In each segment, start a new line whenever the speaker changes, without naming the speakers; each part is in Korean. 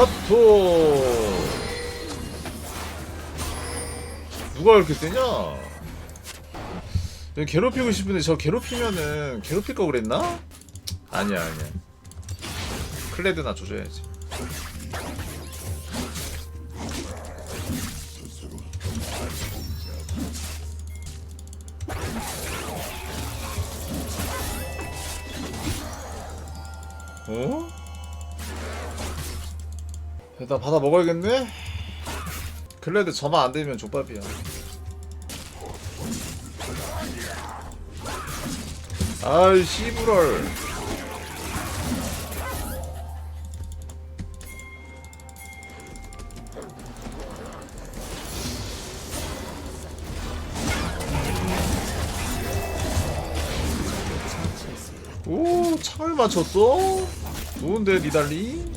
카토 누가 이렇게 세냐? 괴롭히고 싶은데 저 괴롭히면은 괴롭힐 거 그랬나? 아니야 아니야 클레드나 조져야지 어? 일단 받아 먹어야겠네? 클레드 저만 안 되면 족밥이야 아이 씨부럴 오 창을 맞췄어? 좋은데 니달리?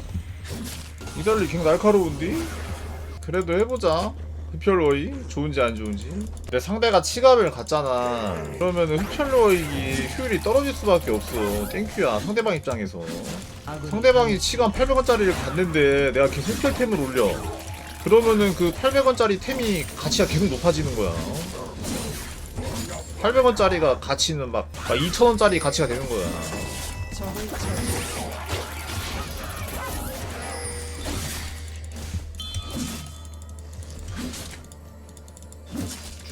니달리 굉장히 날카로운데? 그래도 해보자. 흡혈로이? 좋은지 안 좋은지. 근데 상대가 치갑을 갔잖아. 그러면은 흡혈로이기 효율이 떨어질 수밖에 없어. 땡큐야 상대방 입장에서. 상대방이 치감 800원짜리를 갔는데 내가 계속 흡혈템을 올려. 그러면은 그 800원짜리 템이 가치가 계속 높아지는 거야. 800원짜리가 가치는 막, 막 2,000원짜리 가치가 되는 거야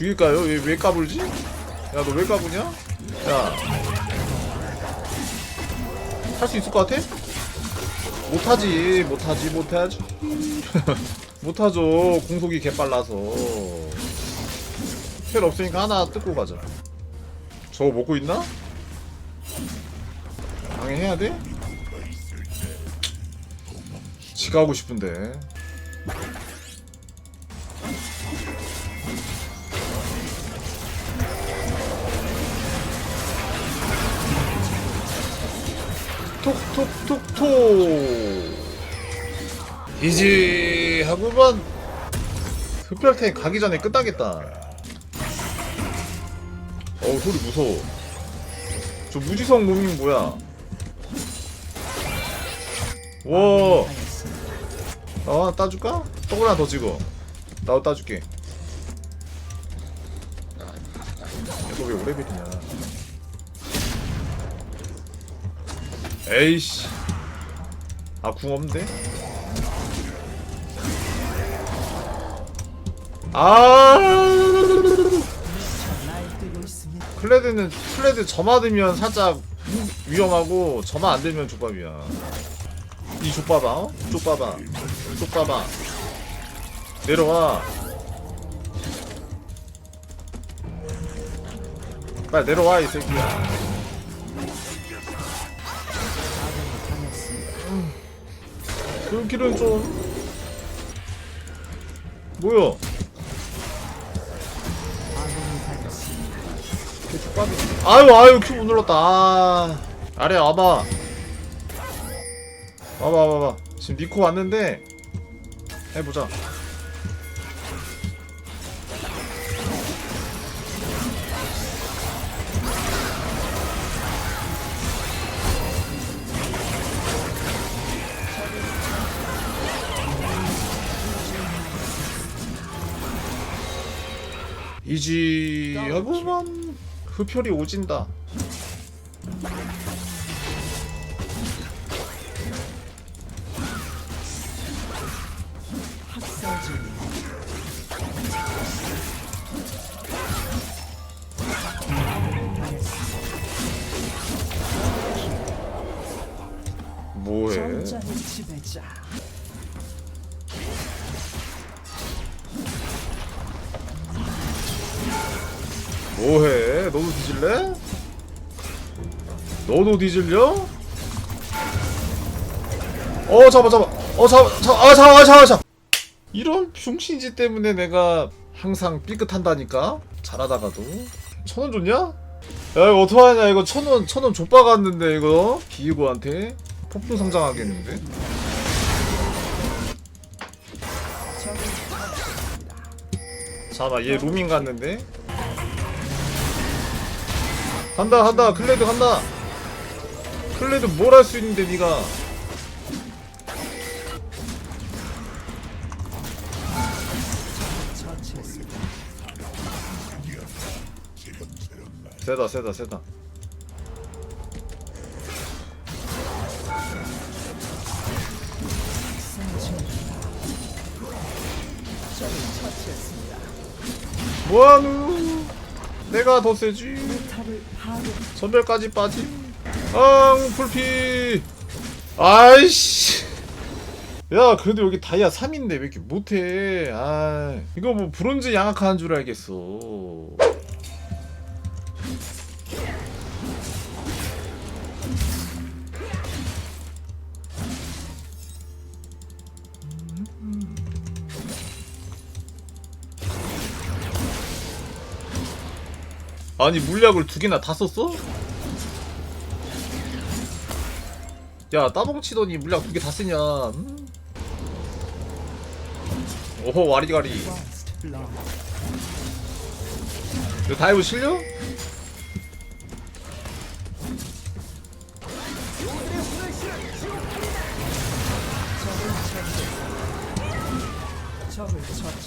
죽일까요? 왜, 왜 까불지? 야 너 왜 까부냐? 야할 수 있을 것 같아? 못하지 못하지 못하지 못하죠 공속이 개빨라서 텔 없으니까 하나 뜯고 가자 저거 먹고 있나? 방해해야 돼? 지가 하고 싶은데 톡톡톡톡. 이지 하고만 흡혈탱 가기 전에 끝나겠다. 어우 소리 무서워. 저 무지성 몸이 뭐야? 와. 어, 하나 따줄까? 떡을 하나 더 찍어. 나도 따줄게. 이거 왜 오래 비리냐 에이씨. 아 궁 없는데? 아! 클레드는 클레드 저 맞으면 살짝 위험하고 저만 안 되면 족밥이야. 이 족밥아? 어? 족밥아. 족밥아. 내려와. 빨리 내려와 이 새끼야 그 길은 좀 뭐야? 개 족밥이. 아유 아유 큐 못 눌렀다. 아. 아래 와봐. 와봐 와봐. 지금 니코 왔는데 해보자. 이지 여보만 흡혈이 오진다. 뭐해? 뭐해? 너도 뒤질래? 너도 뒤질려? 어 잡아 잡아. 어 잡아 잡아. 아 잡아 잡아 잡아. 이런 병신지 때문에 내가 항상 삐끗한다니까? 잘하다가도. 천 원 줬냐? 야 이거 어떡하냐? 이거 천원 천원 족박 갔는데 이거. 비이고한테. 폭풍 성장하겠는데? 잠깐만 얘 루밍 갔는데 간다 간다. 클레드 간다. 클레드 뭘 할 수 있는데 니가? 세다 세다 세다. 뭐하누 내가 더 세지. 전멸까지 빠짐. 앙 풀피. 아이씨. 야 그래도 여기 다이아 3인데 왜 이렇게 못해? 아 이거 뭐 브론즈 양악하는 줄 알겠어 아니 물약을 두 개나 다 썼어? 야 따봉치더니 물약 두 개 다 쓰냐 음? 오호 와리가리 이거 다이브 실려?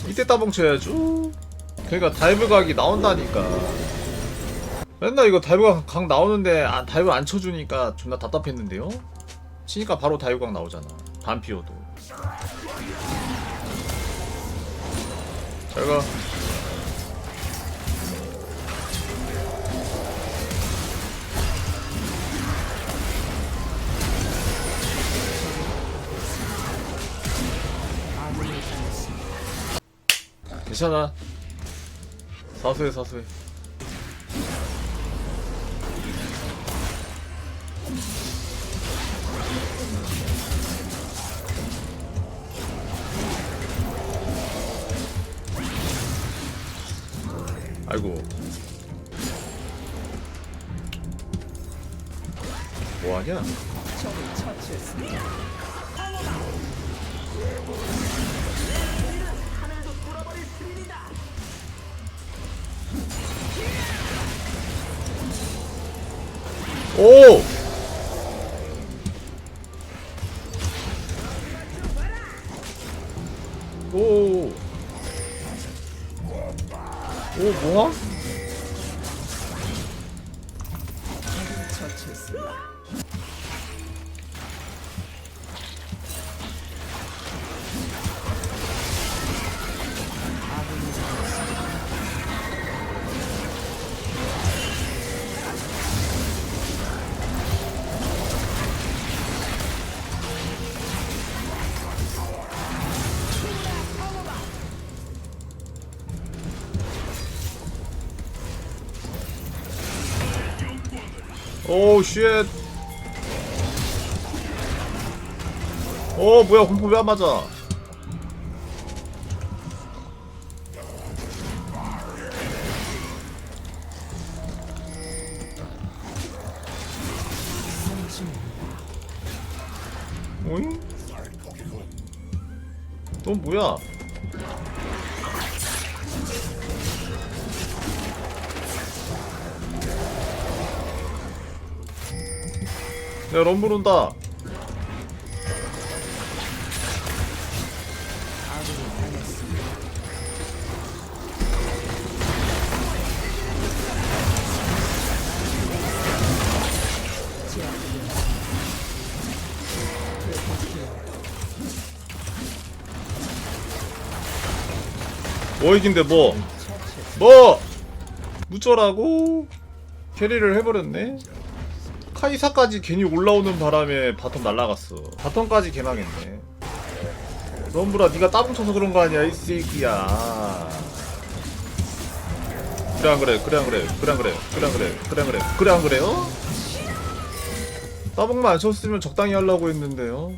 이때 따봉 쳐야죠 그러니까 다이브 각이 나온다니까 맨날 이거 다이브 각 나오는데 아, 다이브 안 쳐주니까 존나 답답했는데요? 치니까 바로 다이브 각 나오잖아. 반피어도. 잘가. 괜찮아. 사수해 사수해 아이고 뭐하냐? 오! 오! 처치했습니다. 오 쉣. 어 뭐야 공포 왜 안 맞아? 오잉? 넌 뭐야? 야 럼블 온다 뭐 이긴데 뭐? 뭐? 무쩌라고? 캐리를 해버렸네? 카이사까지 괜히 올라오는 바람에 바텀 날라갔어. 바텀까지 개망했네. 럼브라 네가 따봉 쳐서 그런 거 아니야 이 새끼야. 그래 안 그래 그래 안 그래 그래 안 그래 그래 안 그래 그래 안 그래 그래 안 그래요? 따봉만 안 쳤으면 적당히 하려고 했는데요.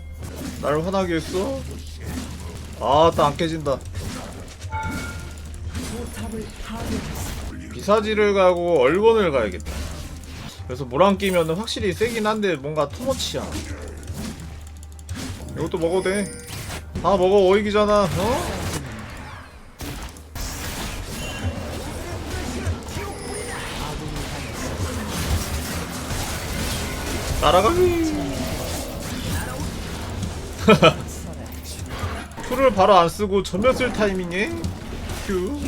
날 화나게 했어? 아따 안 깨진다. 비사지를 가고 얼건을 가야겠다. 그래서 모랑 끼면 확실히 세긴 한데 뭔가 투머치야. 이것도 먹어도 돼. 다 먹어 오이기잖아. 어? 따라가기. 큐를 바로 안 쓰고 전면 쓸 타이밍에 큐.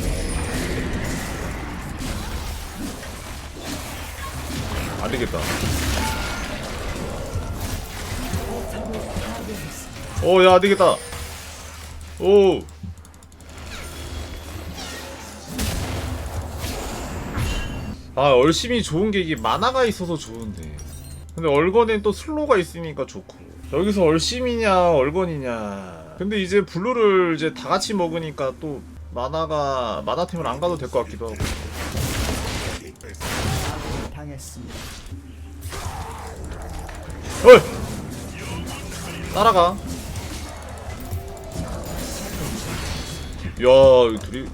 안 되겠다. 오, 야, 안 되겠다. 오. 아, 얼심이 좋은 게 이게 만화가 있어서 좋은데. 근데 얼건엔 또 슬로가 있으니까 좋고. 여기서 얼심이냐, 얼건이냐. 근데 이제 블루를 이제 다 같이 먹으니까 또 만화가 만화템을 안 가도 될 것 같기도 하고.
당했습니다.
어이! 따라가. 야, 이 둘이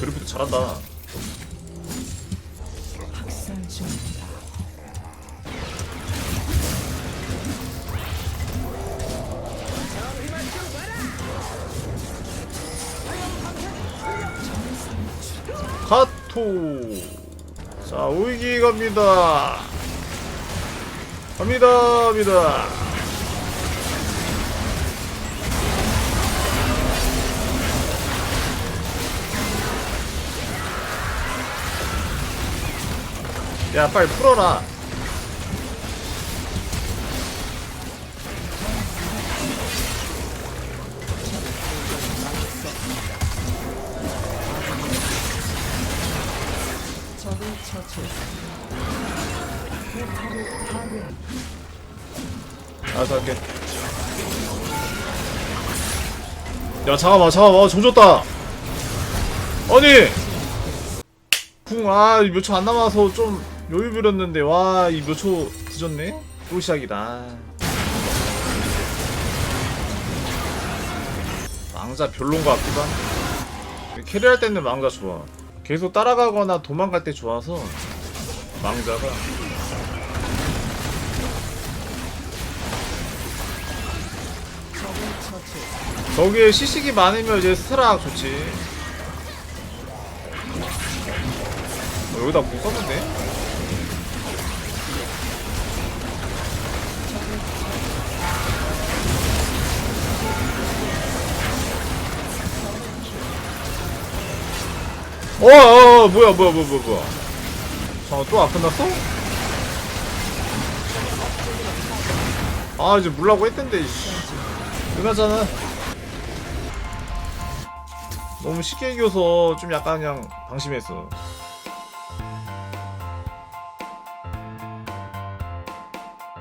드리프트 잘한다. 카토. 자, 오이기 갑니다. 갑니다, 갑니다. 야, 빨리 풀어라. 할게. 야, 잠깐만, 잠깐만, 조졌다! 아니! 궁, 아, 몇 초 안 남아서 좀 여유 부렸는데, 와, 이 몇초 늦었네? 또 시작이다. 망자 별론가 같기도 한데. 캐리할 때는 망자 좋아. 계속 따라가거나 도망갈 때 좋아서, 망자가. 거기에 시식이 많으면 이제 스트락 좋지. 어, 여기다 공 썼는데? 어, 어, 어, 뭐야, 뭐야, 뭐야, 뭐야, 뭐야. 잠깐, 또안 끝났어? 아, 이제 물라고 했던데, 이씨. 끝났잖아. 너무 쉽게 이겨서 좀 약간 그냥 방심했어.